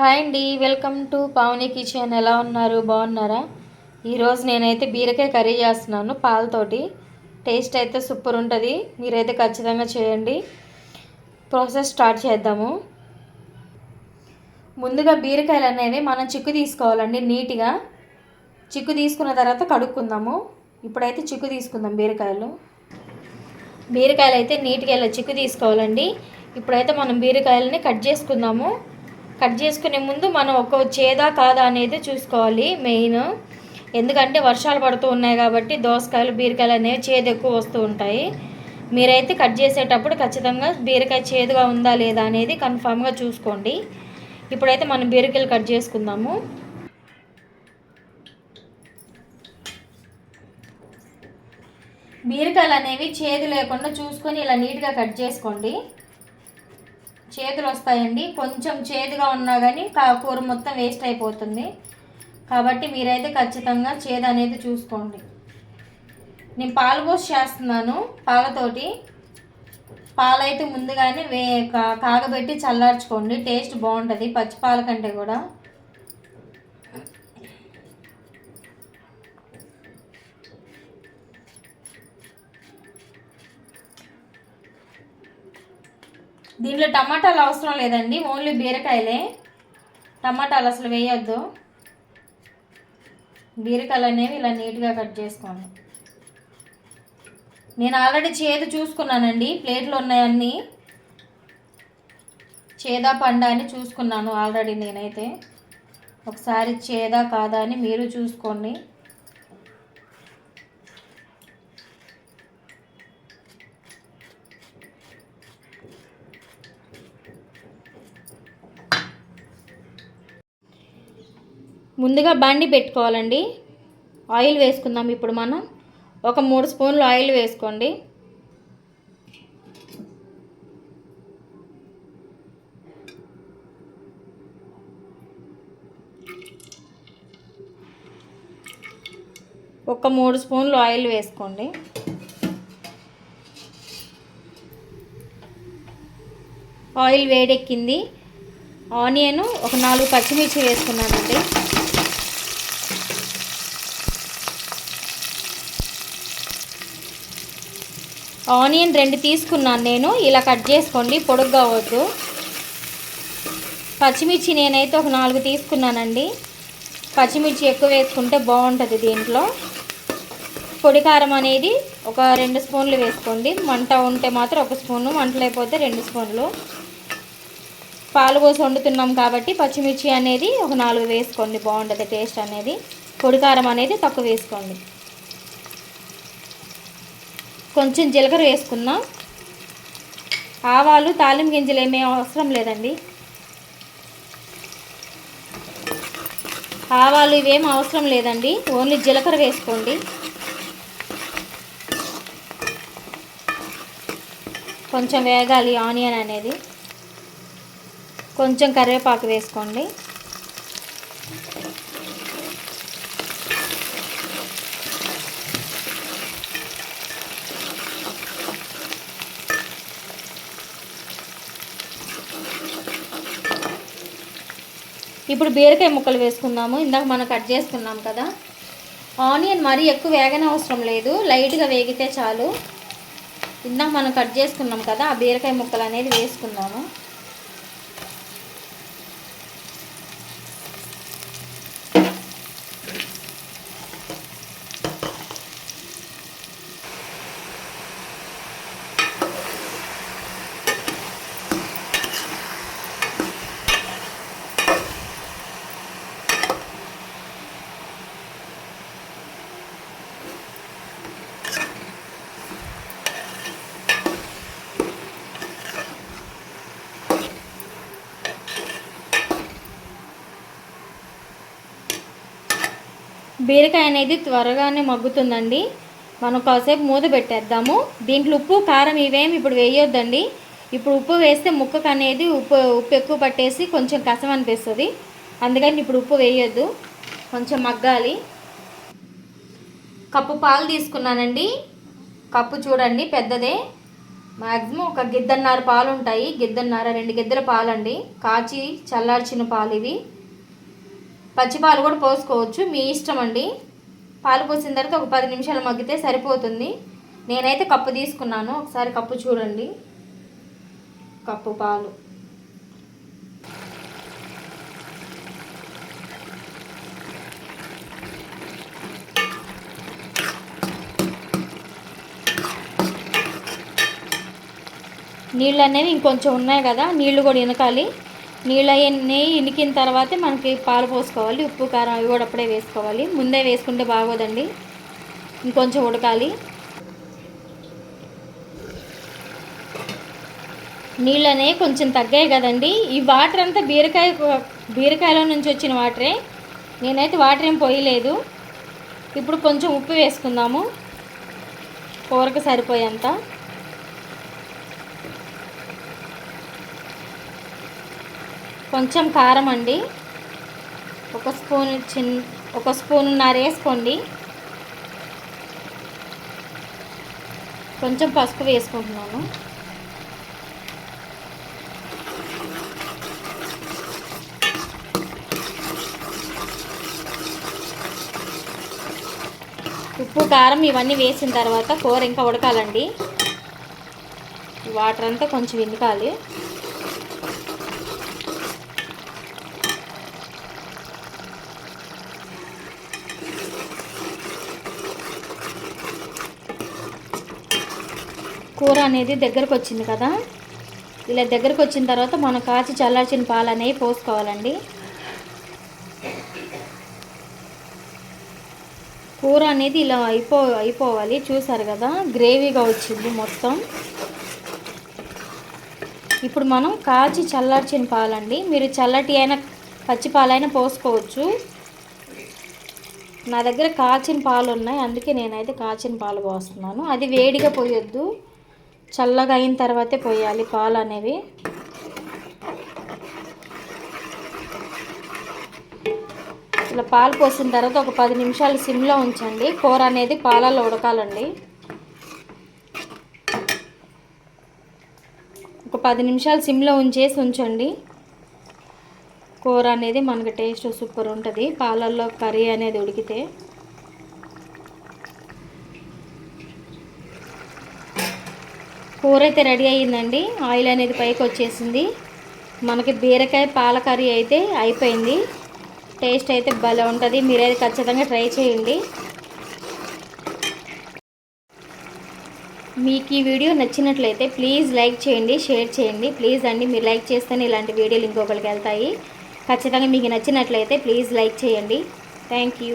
Hi అండి welcome to Pavani kitchen. ఎలా ఉన్నారు? బాగున్నారా? ఈరోజు నేనైతే బీరకాయ కర్రీ చేస్తున్నాను పాలతోటి. టేస్ట్ అయితే సూపర్ ఉంటుంది. మీరైతే ఖచ్చితంగా చేయండి. ప్రాసెస్ స్టార్ట్ చేద్దాము. ముందుగా బీరకాయలు అనేవి మనం చిక్కు తీసుకోవాలండి నీట్గా. చిక్కు తీసుకున్న తర్వాత కడుక్కుందాము. ఇప్పుడైతే చిక్కు తీసుకుందాం బీరకాయలు. బీరకాయలు అయితే నీట్గా ఇలా చిక్కు తీసుకోవాలండి. ఇప్పుడైతే మనం బీరకాయలని కట్ చేసుకుందాము. కట్ చేసుకునే ముందు మనం ఒక చేదా కాదా అనేది చూసుకోవాలి మెయిన్. ఎందుకంటే వర్షాలు పడుతూ ఉన్నాయి కాబట్టి దోసకాయలు బీరకాయలు అనేవి చేదు ఎక్కువ వస్తూ ఉంటాయి. మీరైతే కట్ చేసేటప్పుడు ఖచ్చితంగా బీరకాయ చేదుగా ఉందా లేదా అనేది కన్ఫామ్గా చూసుకోండి. ఇప్పుడైతే మనం బీరకాయలు కట్ చేసుకుందాము. బీరకాయలు అనేవి చేదు లేకుండా చూసుకొని ఇలా నీట్గా కట్ చేసుకోండి. చేతులు వస్తాయండి కొంచెం చేదుగా ఉన్నా కానీ కూర మొత్తం వేస్ట్ అయిపోతుంది. కాబట్టి మీరైతే ఖచ్చితంగా చేదు అనేది చూసుకోండి. నేను పాలు పోసి చేస్తున్నాను పాలతోటి. పాలైతే ముందుగానే వే కాగబెట్టి చల్లార్చుకోండి. టేస్ట్ బాగుంటుంది. పచ్చి పాల కంటే కూడా. దీంట్లో టమాటాలు అవసరం లేదండి ఓన్లీ బీరకాయలే. టమాటాలు అసలు వేయొద్దు. బీరకాయలు అనేవి ఇలా నీట్గా కట్ చేసుకోండి. నేను ఆల్రెడీ చేదు చూసుకున్నానండి ప్లేట్లు ఉన్నాయన్నీ చేదా పండా అని చూసుకున్నాను ఆల్రెడీ నేనైతే. ఒకసారి చేదా కాదా అని మీరు చూసుకోండి. ముందుగా బండి పెట్టుకోవాలండి. ఆయిల్ వేసుకుందాం ఇప్పుడు మనం. ఒక మూడు స్పూన్లు ఆయిల్ వేసుకోండి. ఒక మూడు స్పూన్లు ఆయిల్ వేసుకోండి. ఆయిల్ వేడెక్కింది. ఆనియన్ ఒక నాలుగు పచ్చిమిర్చి వేసుకున్నానండి. ఆనియన్ రెండు తీసుకున్నాను నేను. ఇలా కట్ చేసుకోండి పొడుగ్గా వద్దు పచ్చిమిర్చి నేనైతే ఒక నాలుగు తీసుకున్నానండి. పచ్చిమిర్చి ఎక్కువ వేసుకుంటే బాగుంటుంది దీంట్లో. పొడి కారం అనేది ఒక రెండు స్పూన్లు వేసుకోండి. మంట ఉంటే మాత్రం ఒక స్పూను మంట లేకపోతే రెండు స్పూన్లు. పాలు పోసి వండుతున్నాం కాబట్టి పచ్చిమిర్చి అనేది ఒక నాలుగు వేసుకోండి. బాగుంటుంది టేస్ట్ అనేది. పొడి కారం అనేది తక్కువ వేసుకోండి. కొంచెం జీలకర్ర వేసుకున్నాం. ఆవాలు తాలింపు గింజలు ఏమీ అవసరం లేదండి. ఆవాలు ఇవేం అవసరం లేదండి. ఓన్లీ జీలకర్ర వేసుకోండి. కొంచెం వేగాలి ఆనియన్ అనేది. కొంచెం కరివేపాకు వేసుకోండి. ఇప్పుడు బీరకాయ ముక్కలు వేసుకుందాము. ఇందాక మనం కట్ చేసుకున్నాం కదా. ఆనియన్ మరీ ఎక్కువ వేగన అవసరం లేదు. లైట్గా వేగితే చాలు. ఇందాక మనం కట్ చేసుకున్నాం కదా ఆ బీరకాయ ముక్కలు అనేది వేసుకుందాము. బీరకాయ అనేది త్వరగానే మగ్గుతుందండి. మనం కాసేపు మూత పెట్టేద్దాము. దీంట్లో ఉప్పు కారం ఇవేమి ఇప్పుడు వేయొద్దండి. ఇప్పుడు ఉప్పు వేస్తే ముక్కకు అనేది ఉప్పు ఉప్పు ఎక్కువ పట్టేసి కొంచెం కసం అనిపిస్తుంది. అందుకని ఇప్పుడు ఉప్పు వేయొద్దు. కొంచెం మగ్గాలి. కప్పు పాలు తీసుకున్నానండి. కప్పు చూడండి పెద్దదే. మ్యాక్సిమం ఒక గిద్దన్నర పాలు ఉంటాయి. గిద్దన్నర రెండు గిద్దెల పాలండి. కాచి చల్లార్చిన పాలు ఇవి. పచ్చి పాలు కూడా పోసుకోవచ్చు. మీ ఇష్టం అండి. పాలు పోసిన తర్వాత ఒక పది నిమిషాలు మగ్గితే సరిపోతుంది. నేనైతే కప్పు తీసుకున్నాను. ఒకసారి కప్పు చూడండి. కప్పు పాలు. నీళ్ళు అనేవి ఇంకొంచెం ఉన్నాయి కదా నీళ్ళు కూడా ఇనకాలి నీళ్ళు అవన్నీ ఇనికిన తర్వాతే మనకి పాలు పోసుకోవాలి ఉప్పు కారం అవి కూడా అప్పుడే వేసుకోవాలి. ముందే వేసుకుంటే బాగోదండి. ఇంకొంచెం ఉడకాలి. నీళ్ళు అనేవి కొంచెం తగ్గాయి కదండి. ఈ వాటర్ అంతా బీరకాయ బీరకాయలో నుంచి వచ్చిన వాటరే. నేనైతే వాటర్ ఏం పోయలేదు. ఇప్పుడు కొంచెం ఉప్పు వేసుకుందాము. కూరకు సరిపోయేంత. కొంచెం కారం అండి. ఒక స్పూన్ చిన్ ఒక స్పూన్నర వేసుకోండి. కొంచెం పసుపు వేసుకుంటున్నాను. ఉప్పు కారం ఇవన్నీ వేసిన తర్వాత కూర ఇంకా ఉడకాలండి. వాటర్ అంతా కొంచెం వినకాలి. కూర అనేది దగ్గరకు వచ్చింది కదా? ఇలా దగ్గరకు వచ్చిన తర్వాత మనం కాచి చల్లార్చిన పాలు అనేవి పోసుకోవాలండి. కూర అనేది ఇలా అయిపో అయిపోవాలి. చూసారు కదా? గ్రేవీగా వచ్చింది మొత్తం. ఇప్పుడు మనం కాచి చల్లార్చిన పాలండి. మీరు చల్లటి అయినా పచ్చి పాలైనా పోసుకోవచ్చు. నా దగ్గర కాచిన పాలు ఉన్నాయి. అందుకే నేనైతే కాచిన పాలు పోస్తున్నాను. అది వేడిగా పోయొద్దు. చల్లగా అయిన తర్వాతే పోయాలి పాలు అనేవి. ఇలా పాలు పోసిన తర్వాత ఒక పది నిమిషాలు సిమ్లో ఉంచండి. కూర అనేది పాలలో ఉడకాలండి. ఒక పది నిమిషాలు సిమ్లో ఉంచేసి ఉంచండి. కూర అనేది మనకి టేస్ట్ సూపర్ ఉంటుంది. పాలల్లో కర్రీ అనేది ఉడికితే. కూర అయితే రెడీ అయ్యిందండి. ఆయిల్ అనేది పైకి వచ్చేసింది. మనకి బీరకాయ పాల కర్రీ అయితే అయిపోయింది. టేస్ట్ అయితే భలే ఉంటుంది. మీరైతే ఖచ్చితంగా ట్రై చేయండి. మీకు ఈ వీడియో నచ్చినట్లయితే ప్లీజ్ లైక్ చేయండి షేర్ చేయండి. ప్లీజ్ అండి మీరు లైక్ చేస్తేనే ఇలాంటి వీడియోలు ఇంకొకరికి వెళ్తాయి. ఖచ్చితంగా మీకు నచ్చినట్లయితే ప్లీజ్ లైక్ చేయండి. Thank you.